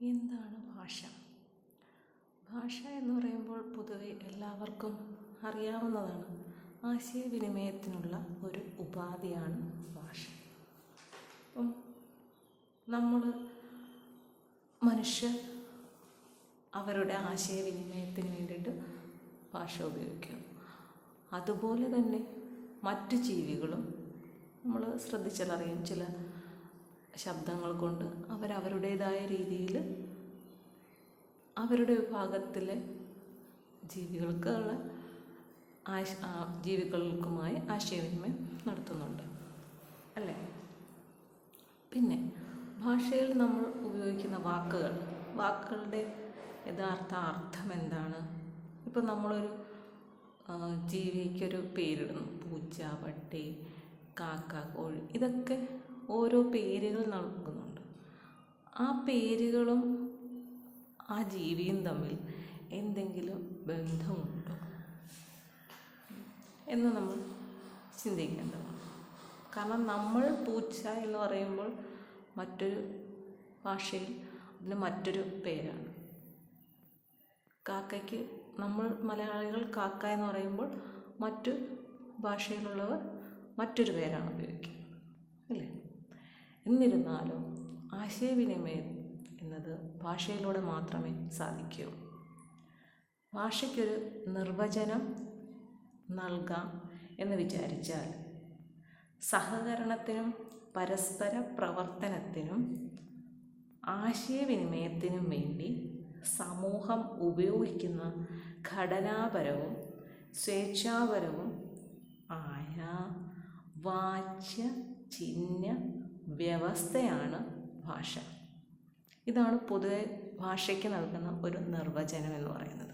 എന്താണ് ഭാഷ? ഭാഷ എന്ന് പറയുമ്പോൾ പൊതുവെ എല്ലാവർക്കും അറിയാവുന്നതാണ്. ആശയവിനിമയത്തിനുള്ള ഒരു ഉപാധിയാണ് ഭാഷ. അപ്പം നമ്മൾ മനുഷ്യർ അവരുടെ ആശയവിനിമയത്തിന് വേണ്ടിയിട്ട് ഭാഷ ഉപയോഗിക്കും അതുപോലെ തന്നെ മറ്റു ജീവികളും നമ്മൾ ശ്രദ്ധിച്ചാലറിയാം ചില ശബ്ദങ്ങൾ കൊണ്ട് അവരവരുടേതായ രീതിയിൽ അവരുടെ വിഭാഗത്തിലെ ജീവികൾക്കുള്ള ആശ ജീവികൾക്കുമായി ആശയവിനിമയം നടത്തുന്നുണ്ട്. അല്ലേ? പിന്നെ ഭാഷയിൽ നമ്മൾ ഉപയോഗിക്കുന്ന വാക്കുകൾ വാക്കുകളുടെ യഥാർത്ഥ അർത്ഥം എന്താണ്? ഇപ്പം നമ്മളൊരു ജീവിക്കൊരു പേരിടുന്നു. പൂച്ച പട്ടി കാക്ക കോഴി ഇതൊക്കെ ഓരോ പേരുകൾ നൽകുന്നുണ്ട്. ആ പേരുകളും ആ ജീവിയും തമ്മിൽ എന്തെങ്കിലും ബന്ധമുണ്ടോ? എന്ന് നമ്മൾ ചിന്തിക്കേണ്ടതാണ്. കാരണം നമ്മൾ പൂച്ച എന്ന് പറയുമ്പോൾ മറ്റൊരു ഭാഷയിൽ അതിന് മറ്റൊരു പേരാണ്. കാക്കയ്ക്ക് നമ്മൾ മലയാളികൾ കാക്ക എന്ന് പറയുമ്പോൾ മറ്റു ഭാഷയിലുള്ളവർ മറ്റൊരു പേരാണ് ഉപയോഗിക്കുന്നത്. അല്ലേ എന്നിരുന്നാലും ആശയവിനിമയം എന്നത് ഭാഷയിലൂടെ മാത്രമേ സാധിക്കൂ. ഭാഷയ്ക്കൊരു നിർവചനം നൽകാം എന്ന് വിചാരിച്ചാൽ സഹകരണത്തിനും പരസ്പര പ്രവർത്തനത്തിനും ആശയവിനിമയത്തിനും വേണ്ടി സമൂഹം ഉപയോഗിക്കുന്ന ഘടനാപരവും സ്വേച്ഛാപരവും ആയ വാച്യ ചിഹ്ന വ്യവസ്ഥയാണ് ഭാഷ. ഇതാണ് പൊതുവെ ഭാഷയ്ക്ക് നൽകുന്ന ഒരു നിർവചനം എന്ന് പറയുന്നത്.